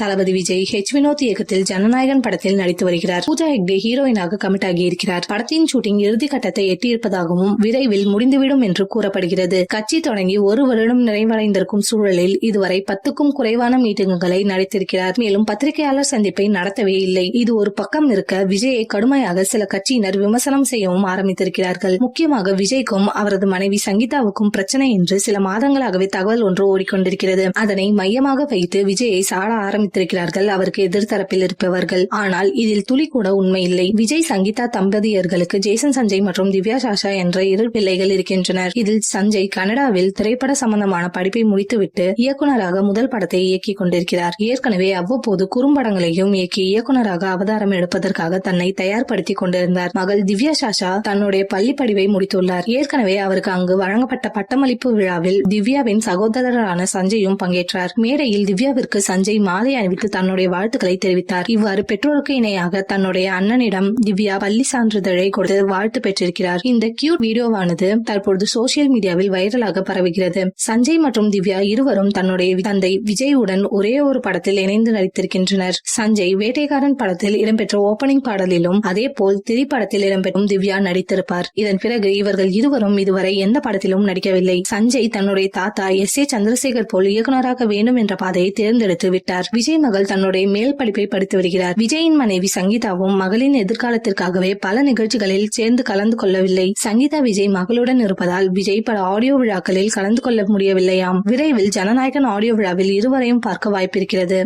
தளபதி Vijay H Vinod இயக்கத்தில் ஜனநாயகன் படத்தில் நடித்து வருகிறார். பூஜா ஹெக்டே ஹீரோயினாக கமிட் ஆகியிருக்கிறார். படத்தின் ஷூட்டிங் இறுதி கட்டத்தை எட்டியிருப்பதாகவும் விரைவில் முடிந்துவிடும் என்று கூறப்படுகிறது. கட்சி தொடங்கி ஒரு வருடம் நிறைவடைந்திருக்கும் சூழலில் இதுவரை பத்துக்கும் குறைவான மீட்டிங்குகளை நடத்திருக்கிறார். மேலும் பத்திரிகையாளர் சந்திப்பை நடத்தவே இல்லை. இது ஒரு பக்கம் இருக்க விஜயை கடுமையாக சில கட்சியினர் விமர்சனம் செய்யவும் ஆரம்பித்திருக்கிறார்கள். முக்கியமாக விஜய்க்கும் அவரது மனைவி சங்கீதாவுக்கும் பிரச்சனை என்று சில மாதங்களாகவே தகவல் ஒன்று ஓடிக்கொண்டிருக்கிறது. அதனை மையமாக வைத்து விஜயை சாட ஆரம்பித்திருக்கிறார்கள் அவருக்கு எதிர்த்தரப்பில் இருப்பவர்கள். ஆனால் இதில் துளி கூட உண்மை இல்லை விஜய் சங்கீதா தம்பதியர்களுக்கு ஜேசன் சஞ்சய் மற்றும் திவ்யா சாஷா என்ற இரு பிள்ளைகள் இருக்கின்றனர். இதில் சஞ்சய் கனடாவில் திரைப்பட சம்பந்தமான படிப்பை முடித்துவிட்டு இயக்குநராக முதல் படத்தை இயக்கிக் கொண்டிருக்கிறார். ஏற்கனவே அவ்வப்போது குறும்படங்களையும் இயக்கி இயக்குனராக அவதாரம் எடுப்பதற்காக தன்னை தயார்படுத்திக் கொண்டிருந்தார். மகள் திவ்யா சாஷா தன்னுடைய பள்ளி படிவை முடித்துள்ளார். ஏற்கனவே அவருக்கு அங்கு வழங்கப்பட்ட பட்டமளிப்பு விழாவில் திவ்யாவின் சகோதரரான சஞ்சயும் பங்கேற்றார். மேடையில் திவ்யாவிற்கு சஞ்சய் மாலை அணிவித்து தன்னுடைய வாழ்த்துக்களை தெரிவித்தார். இவ்வாறு பெற்றோருக்கு இணையாக தன்னுடைய அண்ணனிடம் திவ்யா பள்ளி சான்றிதழை கொடுத்து வாழ்த்து பெற்றிருக்கிறார். இந்த கியூட் வீடியோவானது தற்பொழுது சோசியல் மீடியாவில் வைரலாக பரவுகிறது. சஞ்சய் மற்றும் திவ்யா இருவரும் தன்னுடைய தந்தை விஜயுடன் ஒரே ஒரு படத்தில் இணைந்து நடித்திருக்கின்றனர். சஞ்சய் வேட்டைக்காரன் படத்தில் இடம்பெற்ற ஓபனிங் பாடலிலும் அதே போல் திரைப்படத்தில் இடம்பெறும் திவ்யா நடித்திருப்பார். இதன் பிறகு இவர்கள் இருவரும் இதுவரை எந்த படத்திலும் நடிக்கவில்லை. சஞ்சய் தன்னுடைய தாத்தா எஸ் ஏ சந்திரசேகர் போல் இயக்குநராக வேண்டும் என்ற பாதையை தேர்ந்தெடுத்து விட்டார். விஜய் மகள் தன்னுடைய மேல் படிப்பை படித்து வருகிறார். விஜயின் மனைவி சங்கீதாவும் மகளின் எதிர்காலத்திற்காகவே பல நிகழ்ச்சிகளில் சேர்ந்து கலந்து கொள்ளவில்லை. சங்கீதா விஜய் மகளுடன் இருப்பதால் விஜய் பல ஆடியோ விழாக்களில் கலந்து கொள்ள முடியவில்லையாம். விரைவில் ஜனநாயகன் ஆடியோ விழாவில் இருவரையும் பார்க்க வாய்ப்பிருக்கிறது.